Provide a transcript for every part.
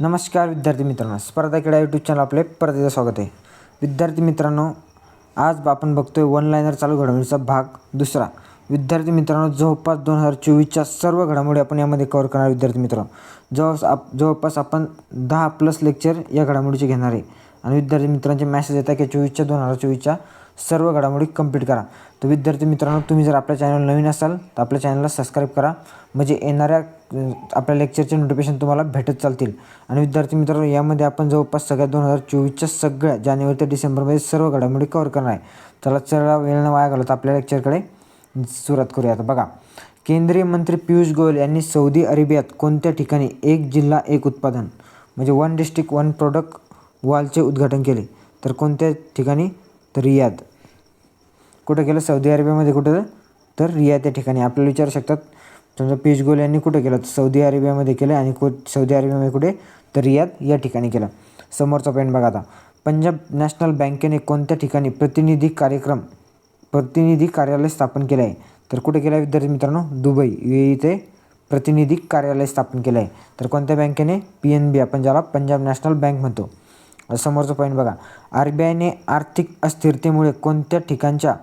नमस्कार विद्यार्थी मित्रांनो स्पर्धा क्रीडा यूट्यूब चॅनल आपले परत स्वागत आहे. विद्यार्थी मित्रांनो आज आपण बघतोय वन लाईनर चालू घडामोडीचा भाग दुसरा. विद्यार्थी मित्रांनो जवळपास दोन हजार चोवीसच्या सर्व घडामोडी आपण यामध्ये कव्हर करणार विद्यार्थी मित्रांनो. जवळ आप जवळपास आपण दहा प्लस लेक्चर या घडामोडीचे घेणार आहे. आणि विद्यार्थी मित्रांचे मॅसेज येतात की चोवीसच्या दोन हजार चोवीसच्या सर्व घडामोडी कंप्लीट करा. तर विद्यार्थी मित्रांनो तुम्ही जर आपल्या चॅनल नवीन असाल तर आपल्या चॅनलला सबस्क्राईब करा. म्हणजे येणाऱ्या आपल्या लेक्चरचे नोटिफिकेशन तुम्हाला भेटत चालतील. आणि विद्यार्थी मित्रांनो यामध्ये आपण जवळपास सगळ्या दोन हजार चोवीसच्या सगळ्या जानेवारी ते डिसेंबरमध्ये सर्व घडामोडी कव्हर करणार आहे. चला चला वेळ न वाया घालत आपल्या लेक्चरकडे सुरुवात करूया आता बघा केंद्रीय मंत्री पियुष गोयल यांनी सौदी अरेबियात कोणत्या ठिकाणी एक जिल्हा एक उत्पादन म्हणजे वन डिस्ट्रिक्ट वन प्रोडक्ट वॉलचे उद्घाटन केले? तर कोणत्या ठिकाणी? तर रियाद. कुठं केलं? सौदी अरेबियामध्ये कुठं? तर रियाद या ठिकाणी. आपल्याला विचारू शकतात. समजा पियुष गोयल यांनी कुठं केलं? तर सौदी अरेबियामध्ये केलं आणि कु सौदी अरेबियामध्ये कुठे? तर रियाद या ठिकाणी केलं. समोरचा पॉईंट बघा आता. पंजाब नॅशनल बँकेने कोणत्या ठिकाणी प्रतिनिधी कार्यक्रम प्रतिनिधी कार्यालय स्थापन केलं आहे? तर कुठे केलं आहे विद्यार्थी मित्रांनो? दुबई. यू इथे प्रतिनिधी कार्यालय स्थापन केलं आहे. तर कोणत्या बँकेने? पी एन बी आपण ज्याला पंजाब नॅशनल बँक म्हणतो. समोरचा पॉईंट बघा. आर बी आयने आर्थिक अस्थिरतेमुळे कोणत्या ठिकाणच्या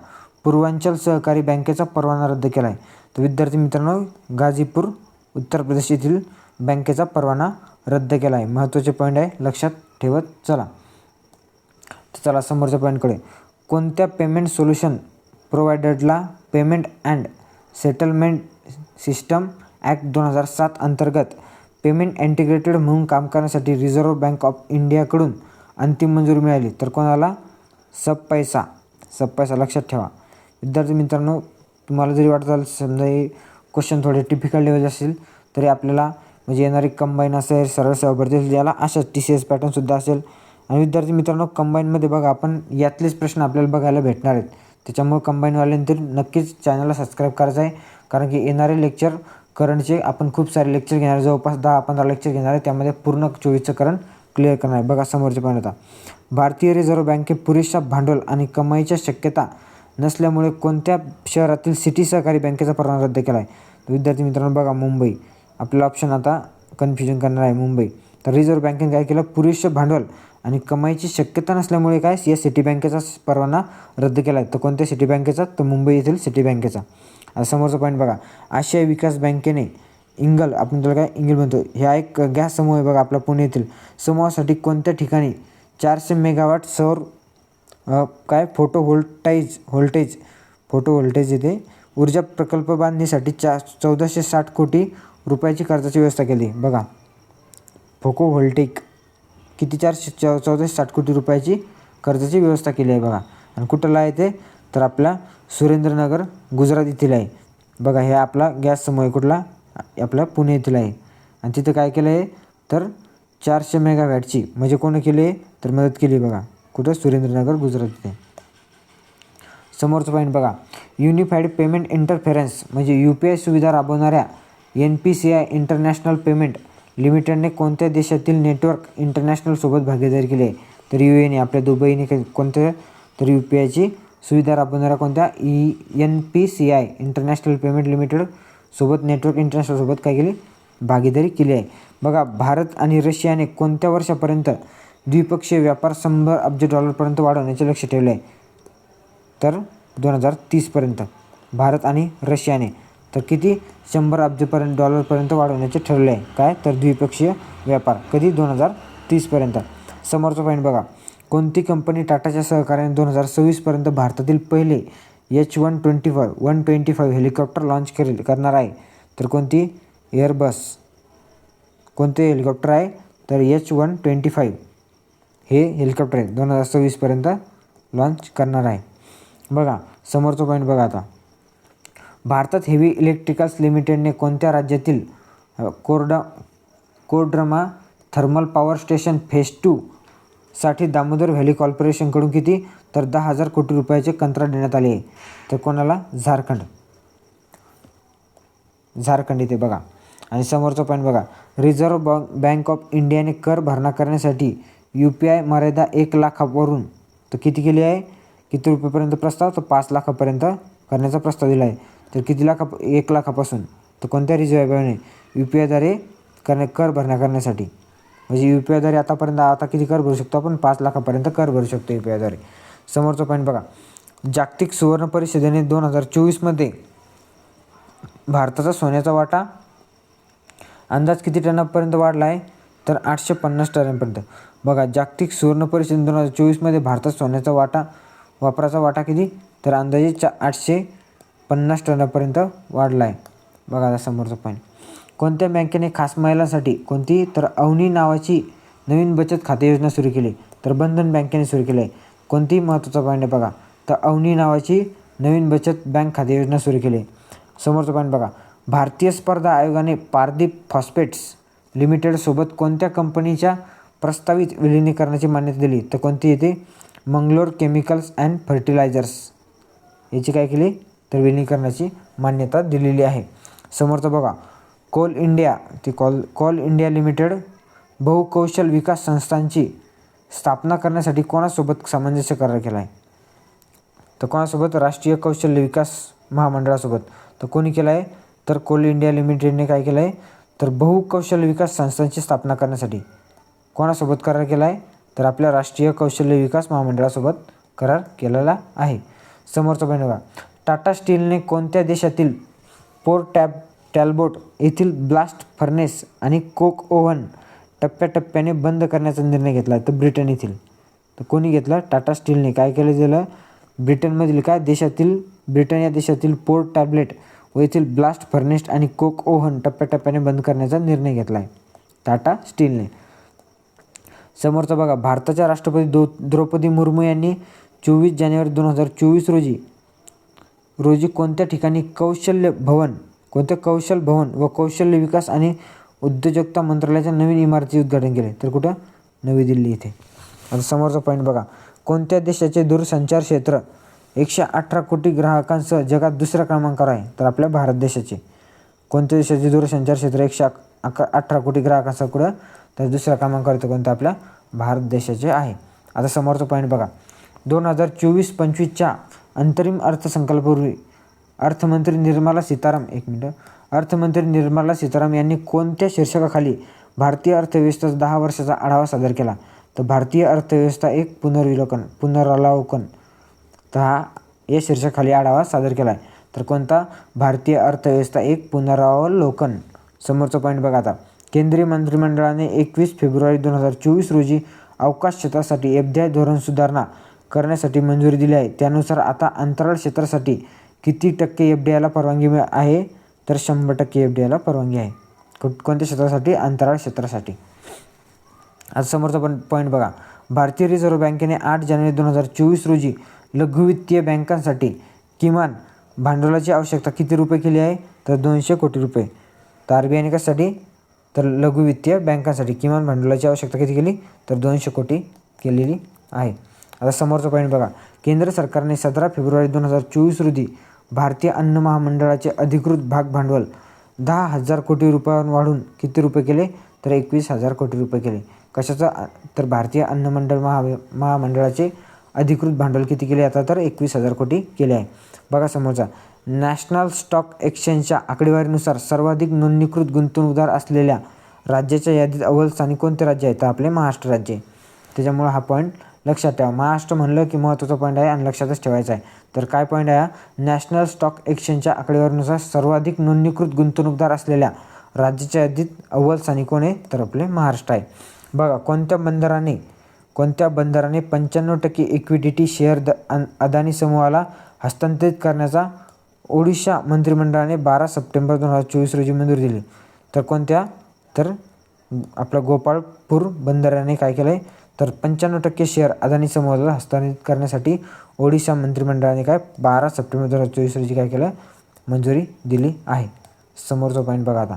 पूर्वांचल सहकारी बँकेचा परवाना रद्द केला आहे तर विद्यार्थी मित्रांनो गाझीपूर उत्तर प्रदेश येथील बँकेचा परवाना रद्द केला आहे महत्त्वाचे पॉईंट आहे लक्षात ठेवत चला. तर चला समोरच्या पॉईंटकडे कोणत्या payment solution प्रोव्हायडरला payment and settlement system act दोन हजार सात अंतर्गत पेमेंट इंटिग्रेटेड म्हणून काम करण्यासाठी रिझर्व्ह बँक ऑफ इंडियाकडून अंतिम मंजुरी मिळाली. तर कोणाला? सब पैसा. सब पैसा लक्षात ठेवा. विद्यार्थी मित्रांनो तुम्हाला जरी वाटत असेल समजा हे क्वेश्चन थोडे डिफिकल्ट लेवल असेल तरी आपल्याला म्हणजे येणारी कंबाईन असेल सरळ सेवा भरती असेल याला अशाच टी सी एस पॅटर्नसुद्धा असेल. आणि विद्यार्थी मित्रांनो कंबाईनमध्ये बघा आपण यातलेच प्रश्न आपल्याला बघायला भेटणार आहेत. त्याच्यामुळे कंबाईनवाल्यांनी नक्कीच चॅनलला सबस्क्राईब करायचं आहे. कारण की येणारे लेक्चर करंटचे आपण खूप सारे लेक्चर घेणार आहे जवळपास दहा पंधरा लेक्चर घेणार आहे. त्यामध्ये पूर्ण चोवीसचं करंट क्लिअर करणार आहे. बघा समोरचे पॉईंट होता भारतीय रिझर्व्ह बँकेत पुरेशा भांडवल आणि कमाईच्या शक्यता नसल्यामुळे कोणत्या शहरातील सिटी सहकारी बँकेचा परवाना रद्द केला आहे? विद्यार्थी मित्रांनो बघा मुंबई. आपलं ऑप्शन आता कन्फ्युजन करणार आहे मुंबई. तर रिझर्व्ह बँकेने काय केलं? पुरेशा भांडवल आणि कमाईची शक्यता नसल्यामुळे काय? या सिटी बँकेचा परवाना रद्द केला आहे. तर कोणत्या सिटी बँकेचा तर मुंबई येथील सिटी बँकेचा आता समोरचा पॉईंट बघा. आशिया विकास बँकेने इंगल आपण त्याला काय इंगल म्हणतो? ह्या एक गॅस समूह आहे बघा आपला पुणे येथील समूहासाठी कोणत्या ठिकाणी चारशे मेगावॅट सौर काय? Photo voltaic voltage photo voltage येते. ऊर्जा प्रकल्प बांधणीसाठी चा चौदाशे साठ कोटी रुपयाची कर्जाची व्यवस्था केली. बघा. फोको व्होल्टेक किती? चारशे चौ चौदाशे साठ कोटी रुपयाची कर्जाची व्यवस्था केली आहे बघा. आणि कुठला आहे ते? तर आपला सुरेंद्रनगर गुजरात येथील आहे. बघा हे आपला गॅस समूह आहे कुठला? आपला पुणे येथील आहे. आणि तिथं काय केलं आहे तर चारशे मेगावॅटची म्हणजे कोणी केली तर मदत केली बघा. कुठं? सुरेंद्रनगर गुजरात इथे समोरचं पॉईंट बघा. युनिफाईड पेमेंट इंटरफेरन्स म्हणजे यू पी आय सुविधा राबवणाऱ्या N P C I international payment लिमिटेडने कोणत्या देशातील नेटवर्क इंटरनॅशनलसोबत भागीदारी केली आहे? तर यू एने आपल्या दुबईने कोणत्या? तर यू पी आयची सुविधा राबवणाऱ्या कोणत्या? E N P C I international payment limited सोबत नेटवर्क इंटरनॅशनलसोबत काय केली? भागीदारी केली आहे. बघा भारत आणि रशियाने कोणत्या वर्षापर्यंत द्विपक्षीय व्यापार शंभर अब्ज डॉलरपर्यंत वाढवण्याचे लक्ष ठेवले आहे? तर दोन हजार तीसपर्यंत. भारत आणि रशियाने तर किती शंभर अब्जपर्यंत डॉलरपर्यंत वाढवण्याचे ठरले आहे? काय? तर द्विपक्षीय व्यापार. कधी? दोन हजार तीसपर्यंत. समोरचा पॉईंट बघा. कोणती कंपनी टाटाच्या सहकार्याने दोन हजार सव्वीसपर्यंत भारतातील पहिले H one twenty five one twenty five helicopter launch करेल करणार आहे. तर कोणती? एअरबस कोणते हेलिकॉप्टर आहे? तर एच वन ट्वेंटी फाईव्ह हे हेलिकॉप्टर आहे. दोन हजार सव्वीसपर्यंत लॉन्च करणार आहे. बघा समोरचा पॉईंट बघा आता. भारतात हेवी इलेक्ट्रिकल्स लिमिटेडने कोणत्या राज्यातील कोरडा Koderma thermal power station phase two साठी दामोदर व्हॅली कॉर्पोरेशनकडून किती? तर दहा हजार कोटी रुपयाचे कंत्राट देण्यात आले. आहे तर कोणाला? झारखंड. झारखंड इथे बघा. आणि समोरचा पॉईंट बघा. रिझर्व्ह बँक बँक ऑफ इंडियाने कर भरणा करण्यासाठी यू पी आय मर्यादा एक लाखावरून तर किती केली आहे? किती रुपयेपर्यंत प्रस्ताव? तर पाच लाखापर्यंत करण्याचा प्रस्ताव दिला आहे. तर किती लाखा एक लाखापासून? तर कोणत्या रिझर्व्ह बँकने यू पी आयद्वारे करणे कर भरणा करण्यासाठी? म्हणजे यू पी आयद्वारे आतापर्यंत आता किती कर भरू शकतो आपण? पाच लाखापर्यंत कर भरू शकतो यू पी आयद्वारे समोरचा पॉईंट बघा. जागतिक सुवर्ण परिषदेने दोन हजार चोवीसमध्ये भारताचा सोन्याचा वाटा अंदाज किती टनापर्यंत वाढला आहे? तर आठशे पन्नास टनापर्यंत. बघा जागतिक सुवर्ण परिषद दोन हजार चोवीसमध्ये भारतात सोन्याचा वाटा वापराचा वाटा किती? तर अंदाजे चा आठशे पन्नास टनापर्यंत वाढला आहे. बघा आता समोरचा पॉईंट कोणत्या बँकेने खास महिलांसाठी कोणती तर अवनी नावाची नवीन बचत खाते योजना सुरू केली? तर बंधन बँकेने सुरू केली आहे कोणतीही महत्त्वाचा पॉईंट आहे बघा तर अवनी नावाची नवीन बचत बँक खाते योजना सुरू केली. समोरचा पॉईंट बघा. भारतीय स्पर्धा आयोगाने पारदीप फॉस्फेट्स लिमिटेडसोबत कोणत्या कंपनीच्या प्रस्तावित विलिनीकरणाची मान्यता दिली? तर कोणती येते? Mangalore chemicals and fertilisers. याची काय केली? तर विलिनीकरणाची मान्यता दिलेली आहे. समोरचं बघा. कोल इंडिया ती कॉल कॉल इंडिया लिमिटेड बहुकौशल विकास संस्थांची स्थापना करण्यासाठी कोणासोबत सामंजस्य करार केला आहे तर कोणासोबत? राष्ट्रीय कौशल्य विकास महामंडळासोबत. तर कोणी केलं आहे तर कोल इंडिया लिमिटेडने काय केलं आहे तर बहुकौशल्य विकास संस्थांची स्थापना करण्यासाठी. कोणासोबत करार केला आहे तर आपल्या राष्ट्रीय कौशल्य विकास महामंडळासोबत करार केलेला आहे. समोरचा पॉईंट बघा. टाटा स्टीलने कोणत्या देशातील पोर्ट टॅब टॅलबोट येथील ब्लास्ट फर्नेस आणि कोक ओव्हन टप्प्याटप्प्याने बंद करण्याचा निर्णय घेतला तर ब्रिटन येथील. तर कोणी घेतला? टाटा स्टीलने. काय केलं गेलं? ब्रिटनमधील काय? देशातील ब्रिटन या देशातील पोर्ट टॅबलेट व येथील ब्लास्ट फर्नेस्ट आणि कोक ओव्हन टप्प्याटप्प्याने बंद करण्याचा निर्णय घेतला आहे टाटा स्टीलने. समोरचा बघा. भारताच्या राष्ट्रपती दो द्रौपदी मुर्मू यांनी चोवीस जानेवारी दोन हजार चोवीस रोजी रोजी कोणत्या ठिकाणी कौशल्य भवन कोणत्या कौशल भवन व कौशल्य विकास आणि उद्योजकता मंत्रालयाच्या नवीन इमारतीचे उद्घाटन केले. तर कुठं? नवी दिल्ली इथे. आता समोरचा पॉईंट बघा. कोणत्या देशाचे दूरसंचार क्षेत्र एकशे अठरा कोटी ग्राहकांसह जगात दुसऱ्या क्रमांकावर आहे? तर आपल्या भारत देशाचे. कोणत्या देशाचे दूरसंचार क्षेत्र एकशे अक अकरा अठरा कोटी ग्राहकांसह कुठं? तर दुसऱ्या क्रमांकावर तर कोणतं? आपल्या भारत देशाचे आहे. आता समोरचा पॉईंट बघा. दोन हजार चोवीस पंचवीसच्या अंतरिम अर्थसंकल्पापूर्वी अर्थमंत्री निर्मला सीताराम एक मिनटं. अर्थमंत्री निर्मला सीताराम यांनी कोणत्या शीर्षकाखाली भारतीय अर्थव्यवस्थेचा दहा वर्षाचा आढावा सादर केला? तर भारतीय अर्थव्यवस्था एक पुनर्विलोकन पुनरावलोकन. तर हा या शीर्षकाखाली आढावा सादर केला आहे तर कोणता? भारतीय अर्थव्यवस्था एक पुनरावलोकन. समोरचा पॉईंट बघा आता. केंद्रीय मंत्रिमंडळाने एकवीस फेब्रुवारी दोन हजार चोवीस रोजी अवकाश क्षेत्रासाठी एफडीआय धोरण सुधारणा करण्यासाठी मंजुरी दिली आहे. त्यानुसार आता अंतराळ क्षेत्रासाठी किती टक्के एफ डी आयला परवानगी आहे? तर शंभर टक्के एफ डी आयला परवानगी आहे. को कोणत्या क्षेत्रासाठी? अंतराळ क्षेत्रासाठी. आज समोरचा पण पॉईंट बघा. भारतीय रिझर्व्ह बँकेने आठ जानेवारी दोन हजार चोवीस रोजी लघु वित्तीय बँकांसाठी किमान भांडवलाची आवश्यकता किती रुपये केली आहे? तर दोनशे कोटी रुपये. तर आर बी आयने कशासाठी? तर लघु वित्तीय बँकांसाठी किमान भांडवलाची आवश्यकता किती केली? तर दोनशे कोटी केलेली आहे. आता समोरचा पॉईंट बघा. केंद्र सरकारने सतरा फेब्रुवारी दोन हजार चोवीस रोजी भारतीय अन्न महामंडळाचे अधिकृत भाग भांडवल. दहा हजार कोटी रुपयावरून वाढून किती रुपये केले? तर एकवीस हजार कोटी रुपये केले. कशाचा? तर भारतीय अन्न मंडळ महा महामंडळाचे अधिकृत भांडवल किती केले? आता तर एकवीस हजार कोटी केले आहे. बघा समोरचा. नॅशनल स्टॉक एक्सचेंजच्या आकडेवारीनुसार सर्वाधिक नोंदणीकृत गुंतवणूकदार असलेल्या राज्याच्या यादीत अव्वल स्थानी कोणते राज्य आहे? तर आपले महाराष्ट्र राज्य आहे. त्याच्यामुळं हा पॉईंट लक्षात ठेवा. महाराष्ट्र म्हणलं की महत्त्वाचा पॉईंट आहे आणि लक्षातच ठेवायचा आहे. तर काय पॉईंट आहे? नॅशनल स्टॉक एक्सचेंजच्या आकडेवारीनुसार सर्वाधिक नोंदणीकृत गुंतवणूकदार असलेल्या राज्याच्या यादीत अव्वल स्थानी कोण आहे? तर आपले महाराष्ट्र आहे. बघा कोणत्या बंदराने कोणत्या बंदराने पंच्याण्णव टक्के इक्विडिटी शेअर द अन- अदानी समूहाला हस्तांतरित करण्याचा ओडिशा मंत्रिमंडळाने बारा सप्टेंबर दोन हजार चोवीस रोजी मंजुरी दिली. तर कोणत्या? तर आपलं गोपाळपूर बंदराने काय केलं आहे तर पंच्याण्णव टक्के शेअर अदानी समूहाला हस्तांतरित करण्यासाठी ओडिशा मंत्रिमंडळाने काय बारा सप्टेंबर दोन हजार चोवीस रोजी काय केलं? मंजुरी दिली आहे. समोरचा पॉईंट बघा आता.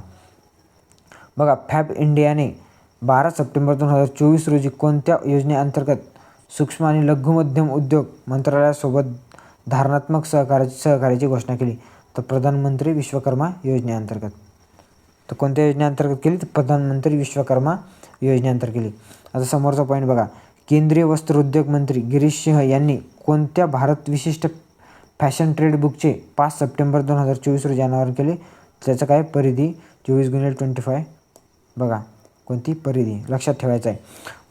बघा फॅब इंडियाने बारा सप्टेंबर दोन हजार चोवीस रोजी कोणत्या योजनेअंतर्गत सूक्ष्म आणि लघु मध्यम उद्योग मंत्रालयासोबत धारणात्मक सहकार्याची सहकार्याची घोषणा केली? तर प्रधानमंत्री विश्वकर्मा योजनेअंतर्गत. तर कोणत्या योजनेअंतर्गत केली? तर प्रधानमंत्री विश्वकर्मा योजनेअंतर्गत केली. आता समोरचा पॉईंट बघा. केंद्रीय वस्त्रोद्योग मंत्री गिरीश सिंह यांनी कोणत्या भारत विशिष्ट फॅशन ट्रेड बुकचे पाच सप्टेंबर दोन हजार चोवीस रोजी अनावरण केले? त्याचं काय परिधी? चोवीस गुणिले ट्वेंटी फाय बघा कोणती परिधी? लक्षात ठेवायचं आहे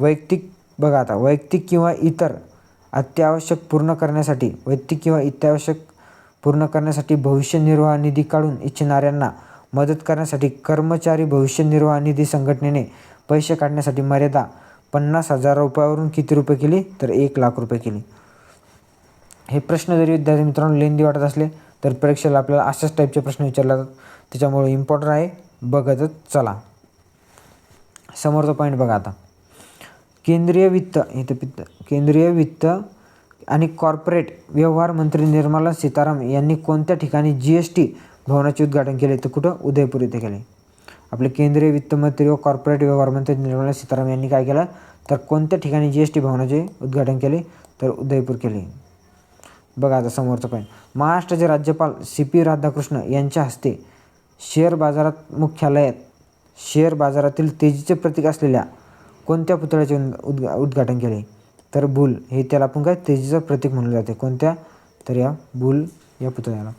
वैयक्तिक बघा आता वैयक्तिक किंवा इतर अत्यावश्यक पूर्ण करण्यासाठी वैयक्तिक किंवा अत्यावश्यक पूर्ण करण्यासाठी भविष्य निर्वाह निधी काढून इच्छिणाऱ्यांना मदत करण्यासाठी कर्मचारी भविष्य निर्वाह निधी संघटनेने पैसे काढण्यासाठी मर्यादा पन्नास हजार रुपयावरून किती रुपये केली? तर एक लाख रुपये केली. हे प्रश्न जरी विद्यार्थी मित्रांनो लेंदी वाटत असले तर परीक्षेला आपल्याला अशाच टाईपचे प्रश्न विचारले जातात. त्याच्यामुळे इम्पॉर्टंट आहे बघतच चला. समोरचा पॉईंट बघा आता. केंद्रीय वित्त इथं पित्त. केंद्रीय वित्त आणि कॉर्पोरेट व्यवहार मंत्री निर्मला सीताराम यांनी कोणत्या ठिकाणी जी एस टी भवनाचे उद्घाटन केले? तर कुठं? उदयपूर इथे केले. आपले केंद्रीय वित्तमंत्री व कॉर्पोरेट व्यवहार मंत्री निर्मला सीतारामन यांनी काय केलं? तर कोणत्या ठिकाणी जी एस टी भवनाचे उद्घाटन केले? तर उदयपूर केले. बघा आता समोरचं पॉईंट महाराष्ट्राचे राज्यपाल सी पी राधाकृष्ण यांच्या हस्ते शेअर बाजारात मुख्यालयात शेअर बाजारातील तेजीचे प्रतीक असलेल्या कोणत्या पुतळ्याचे उद्घा उद्घाटन केले? तर बुल हे त्याला आपण काय? तेजीचं प्रतीक म्हणलं जाते. कोणत्या? तर या बुल या पुतळ्याला.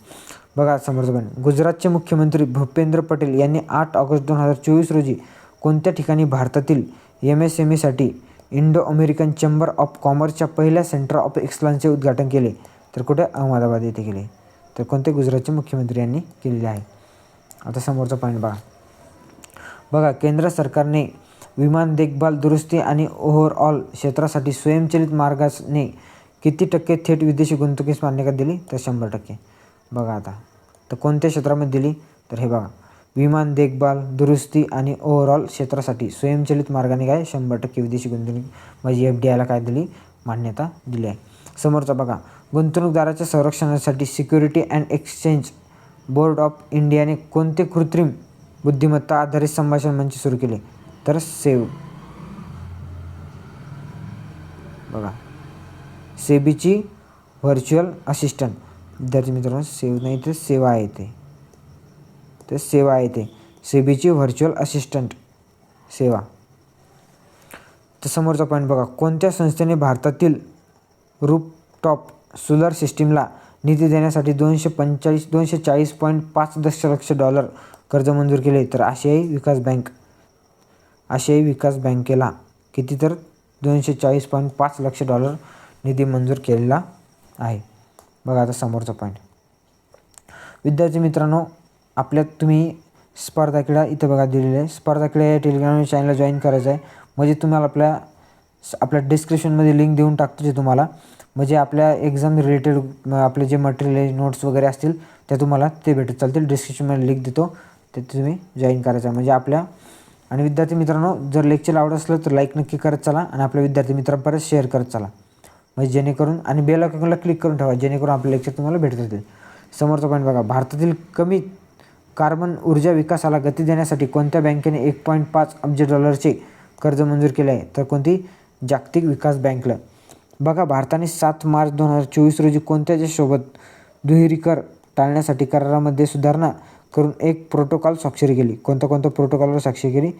बघा समोरचं पॉईंट गुजरातचे मुख्यमंत्री भूपेंद्र पटेल यांनी आठ ऑगस्ट दोन हजार चोवीस रोजी कोणत्या ठिकाणी भारतातील एम एस एम ईसाठी इंडो अमेरिकन चेंबर ऑफ कॉमर्सच्या पहिल्या सेंटर ऑफ एक्सलन्सचे उद्घाटन केले तर कुठे? अहमदाबाद येथे केले. तर कोणते गुजरातचे मुख्यमंत्री यांनी केलेले आहे? आता समोरचा पॉईंट बघा. बघा केंद्र सरकारने विमान देखभाल दुरुस्ती आणि ओव्हरऑल क्षेत्रासाठी स्वयंचलित मार्गाने किती टक्के थेट विदेशी गुंतवणुकीस मान्यता दिली? तर शंभर टक्के. बघा आता. तर कोणत्या क्षेत्रामध्ये दिली? तर हे बघा. विमान देखभाल दुरुस्ती आणि ओव्हरऑल क्षेत्रासाठी स्वयंचलित मार्गाने काय? शंभर टक्के विदेशी गुंतवणूक म्हणजे एफ डी आयला काय दिली? मान्यता दिली आहे. समोरचा बघा. गुंतवणूकदाराच्या संरक्षणासाठी security and exchange board of इंडियाने कोणते कृत्रिम बुद्धिमत्ता आधारित संभाषण मंच सुरू केले? तर सेव बघा. सेबीची व्हर्च्युअल असिस्टंट विद्यार्थी मित्रांनो सेव नाही तर सेवा येते. तर सेवा येते. सेबीची व्हर्च्युअल असिस्टंट सेवा. तर समोरचा पॉईंट बघा. कोणत्या संस्थेने भारतातील रूपटॉप सोलर सिस्टीमला निधी देण्यासाठी दोनशे पंचेचाळीस दोनशे चाळीस पॉईंट पाच दशलक्ष डॉलर कर्ज मंजूर केले? तर आशियाई विकास बँक. आशियाई विकास बँकेला किती तर? दोनशे चाळीस पॉईंट पाच लक्ष डॉलर निधी मंजूर केलेला आहे. बघा आता समोरचा पॉईंट विद्यार्थी मित्रांनो आपल्यात तुम्ही स्पर्धा क्रीडा इथं बघा दिलेलं आहे. स्पर्धा क्रीडा या टेलिग्राम चॅनलला जॉईन करायचं आहे. म्हणजे तुम्हाला आपल्या आपल्या डिस्क्रिप्शनमध्ये लिंक देऊन टाकतो जे तुम्हाला. म्हणजे आपल्या एक्झाम रिलेटेड आपले जे मटेरियल नोट्स वगैरे असतील त्या तुम्हाला ते भेटत चालतील. डिस्क्रिप्शनमध्ये लिंक देतो. ते तुम्ही जॉईन करायचं म्हणजे आपल्या आणि विद्यार्थी मित्रांनो जर लेक्चर आवडत असलं तर लाईक नक्की करत चला. आणि आपल्या विद्यार्थी मित्रांपर्यंत शेअर करत चला. म्हणजे जेणेकरून आणि बेल आयकॉनला क्लिक करून ठेवा जेणेकरून आपले लेक्चर तुम्हाला भेटत जातील समोरचा पॉईंट बघा भारतातील कमी कार्बन ऊर्जा विकासाला गती देण्यासाठी कोणत्या बँकेने एक पॉईंट पाच अब्ज डॉलरचे कर्ज मंजूर केले आहे? तर कोणती? जागतिक विकास बँकला. बघा भारताने सात मार्च दोन हजार चोवीस रोजी कोणत्या देशासोबत दुहेरी कर टाळण्यासाठी करारामध्ये सुधारणा करून एक प्रोटोकॉल स्वाक्षरी केली. कोणत्या कोणत्या प्रोटोकॉलवर स्वाक्षरी केली?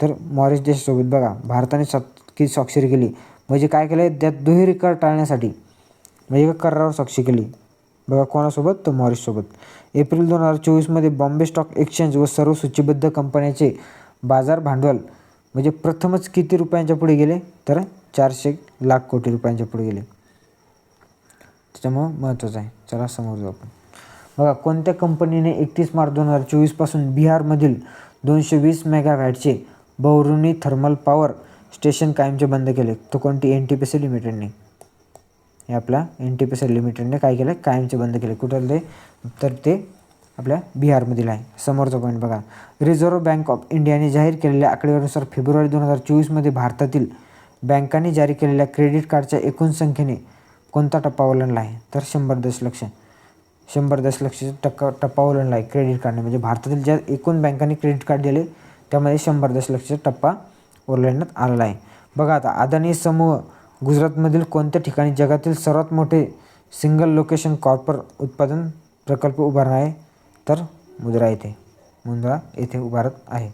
तर मॉरिस देशासोबत बघा भारताने सात की स्वाक्षरी केली. म्हणजे काय केलं आहे त्यात दुहेरी कर टाळण्यासाठी म्हणजे एका करारावर साक्षी केली. बघा कोणासोबत? तर मॉरिससोबत. एप्रिल दोन हजार चोवीसमध्ये बॉम्बे स्टॉक एक्सचेंज व सर्व सूचीबद्ध कंपन्याचे बाजार भांडवल म्हणजे प्रथमच किती रुपयांच्या पुढे गेले? तर चारशे लाख कोटी रुपयांच्या पुढे गेले. त्याच्यामुळं महत्त्वाचं आहे. चला समोर जाऊ आपण. बघा कोणत्या कंपनीने एकतीस मार्च दोन हजार चोवीसपासून बिहारमधील दोनशे वीस मेगावॅटचे बौरुनी थर्मल पॉवर स्टेशन कायमचे बंद केले. तो कोणती एन टी पी सी लिमिटेडने हे आपला एन टी पी सी लिमिटेडने काय केलं? कायमचे बंद केले. कुठं ते? तर ते आपल्या बिहारमधील आहे. समोरचा पॉईंट बघा. रिझर्व्ह बँक ऑफ इंडियाने जाहीर केलेल्या आकडेवारीनुसार फेब्रुवारी दोन हजार चोवीसमध्ये भारतातील बँकांनी जारी केलेल्या क्रेडिट कार्डच्या एकूण संख्येने कोणता टप्पा ओलांडला आहे? तर शंभर दशलक्ष. शंभर दशलक्ष टक्का टप्पा ओलांडला आहे क्रेडिट कार्डने म्हणजे भारतातील ज्या एकूण बँकांनी क्रेडिट कार्ड दिले त्यामध्ये शंभर दशलक्ष टप्पा ओलांडण्यात आलेला आहे. बघा आता अदानी समूह गुजरातमधील कोणत्या ठिकाणी जगातील सर्वात मोठे सिंगल लोकेशन कॉर्पर उत्पादन प्रकल्प उभारणार आहे? तर मुद्रा येथे मुंद्रा येथे उभारत आहे.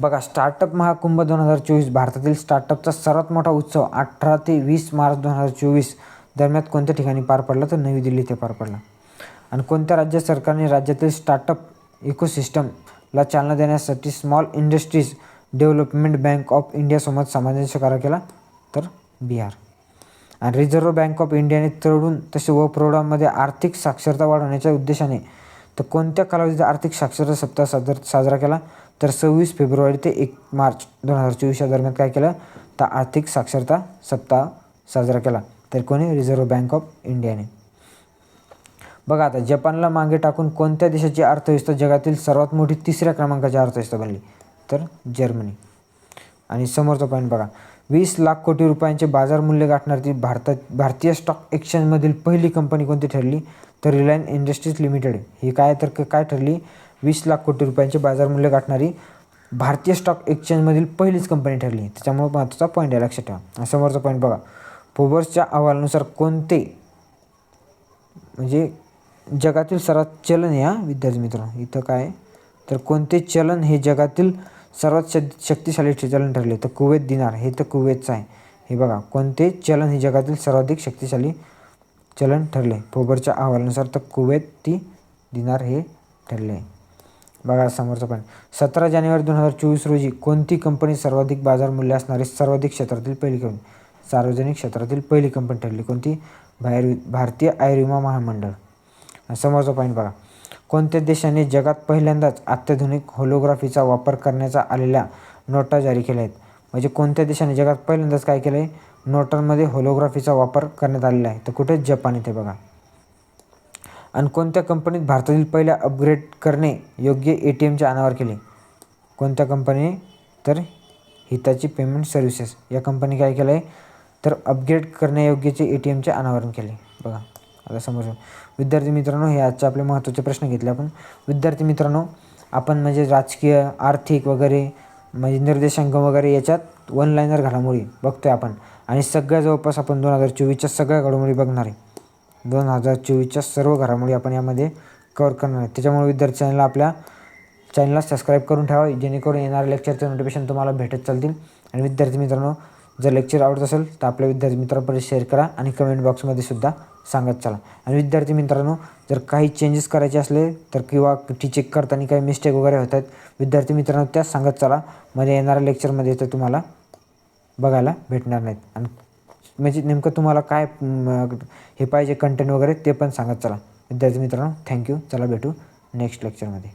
बघा स्टार्टअप महाकुंभ दोन हजार चोवीस भारतातील स्टार्टअपचा सर्वात मोठा उत्सव अठरा ते वीस मार्च दोन हजार चोवीस दरम्यान कोणत्या ठिकाणी पार पडला? तर नवी दिल्ली येथे पार पडला. आणि कोणत्या राज्य सरकारने राज्यातील स्टार्टअप इकोसिस्टमला चालना देण्यासाठी small industries development bank of इंडियासोबत सामंजस्य करार केला तर बिहार. आणि रिझर्व्ह बँक ऑफ इंडियाने तरुण तसे व प्रौढांमध्ये आर्थिक साक्षरता वाढवण्याच्या उद्देशाने तर कोणत्या कालावधीचा आर्थिक साक्षरता सप्ताह सादर साजरा केला? तर सव्वीस फेब्रुवारी ते एक मार्च दोन हजार चोवीस या दरम्यान काय केलं? तर आर्थिक साक्षरता सप्ताह साजरा केला. तर कोणी? रिझर्व्ह बँक ऑफ इंडियाने. बघा आता जपानला मागे टाकून कोणत्या देशाची अर्थव्यवस्था जगातील सर्वात मोठी तिसऱ्या क्रमांकाची अर्थव्यवस्था बनली? तर जर्मनी. आणि समोरचा पॉईंट बघा. वीस लाख कोटी रुपयांचे बाजार मूल्य गाठणारी भारतात भारतीय स्टॉक एक्सचेंजमधील पहिली कंपनी कोणती ठरली? तर रिलायन्स इंडस्ट्रीज लिमिटेड ही काय तर काय ठरली? वीस लाख कोटी रुपयांचे बाजार मूल्य गाठणारी भारतीय स्टॉक एक्सचेंजमधील पहिलीच कंपनी ठरली. त्याच्यामुळे महत्त्वाचा पॉईंट आहे लक्षात ठेवा. आणि समोरचा पॉईंट बघा. फोबर्सच्या अहवालानुसार कोणते म्हणजे जगातील सर्वात चलन या विद्यार्थी मित्रांनो? इथं काय? तर कोणते चलन हे जगातील सर्वात श शक्तिशाली चलन ठरले? तर कुवेत दिनार. हे तर कुवेतचं आहे. हे बघा. कोणते चलन हे जगातील सर्वाधिक शक्तिशाली चलन ठरले? फोबरच्या अहवालानुसार तर कुवेती दिनार हे ठरले. बघा समोरचं पण सतरा जानेवारी दोन हजार चोवीस रोजी कोणती कंपनी सर्वाधिक बाजार मूल्य असणारी सर्वाधिक क्षेत्रातील पहिली कंपनी? सार्वजनिक क्षेत्रातील पहिली कंपनी ठरली. कोणती? बाहेर भारतीय आयुर्विमा महामंडळ. समोरचा पॉईंट बघा. कोणत्या देशाने जगात पहिल्यांदाच अत्याधुनिक होलोग्राफीचा वापर करण्याचा आलेल्या नोटा जारी केल्या? आहेत म्हणजे कोणत्या देशाने जगात पहिल्यांदाच काय केलं आहे नोटांमध्ये होलोग्राफीचा वापर करण्यात आलेला आहे. तर कुठे? जपान इथे बघा. आणि कोणत्या कंपनीत भारतातील पहिल्या अपग्रेड करणे योग्य ए टी एमच्या अनावर केले? कोणत्या कंपनीने? तर हिताची पेमेंट सर्व्हिसेस या कंपनी काय केलं आहे तर अपग्रेड करण्यायोग्यचे ए टी एमचे अनावरण केले. बघा. आता समजून विद्यार्थी मित्रांनो हे आजचे आपले महत्त्वाचे प्रश्न घेतले आपण. विद्यार्थी मित्रांनो आपण म्हणजे राजकीय आर्थिक वगैरे म्हणजे निर्देशांक वगैरे याच्यात वन लाईनर घडामोडी बघतोय आपण. आणि सगळ्या जवळपास आपण दोन हजार चोवीसच्या सगळ्या घडामोडी बघणार आहे. दोन हजार चोवीसच्या सर्व घडामोडी आपण यामध्ये कवर करणार आहे. त्याच्यामुळे विद्यार्थी चॅनलला आपल्या चॅनलला सबस्क्राईब करून ठेवा जेणेकरून येणाऱ्या लेक्चरचे नोटिफिकेशन तुम्हाला भेटत चालतील. आणि विद्यार्थी मित्रांनो जर लेक्चर आवडत असेल तर आपल्या विद्यार्थी मित्रांपर्यंत शेअर करा आणि कमेंट बॉक्समध्ये सुद्धा सांगत चला. आणि विद्यार्थी मित्रांनो जर काही चेंजेस करायचे असले तर किंवा टी चेक करताना काही मिस्टेक वगैरे होत आहेत विद्यार्थी मित्रांनो त्या सांगत चला. म्हणजे येणाऱ्या लेक्चरमध्ये तर तुम्हाला बघायला भेटणार नाहीत. आणि म्हणजे नेमकं तुम्हाला काय हे पाहिजे कंटेंट वगैरे ते पण सांगत चला. विद्यार्थी मित्रांनो थँक्यू चला भेटू नेक्स्ट लेक्चरमध्ये